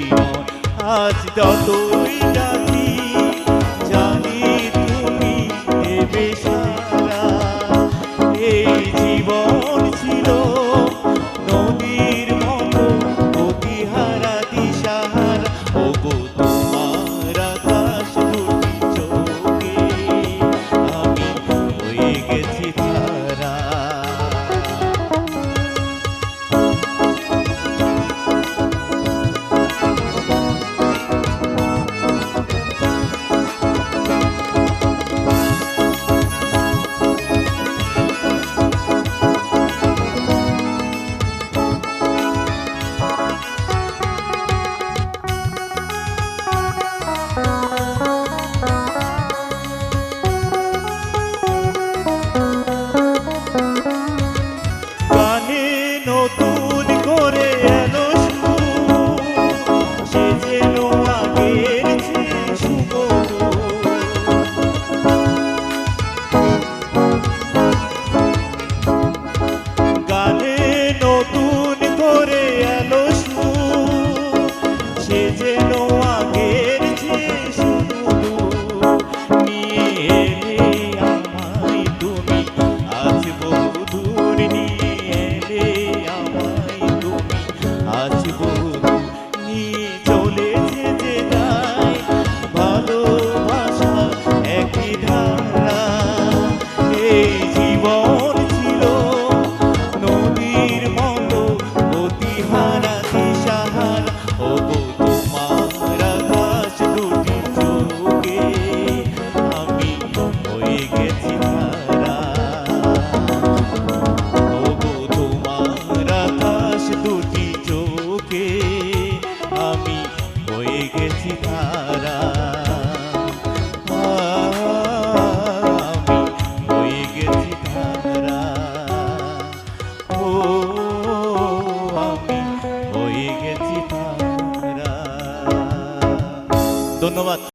করি আজ দত সেজে গেছি তারা। আমি গেছি তারা। ও আমি গেছি তারা। ধন্যবাদ।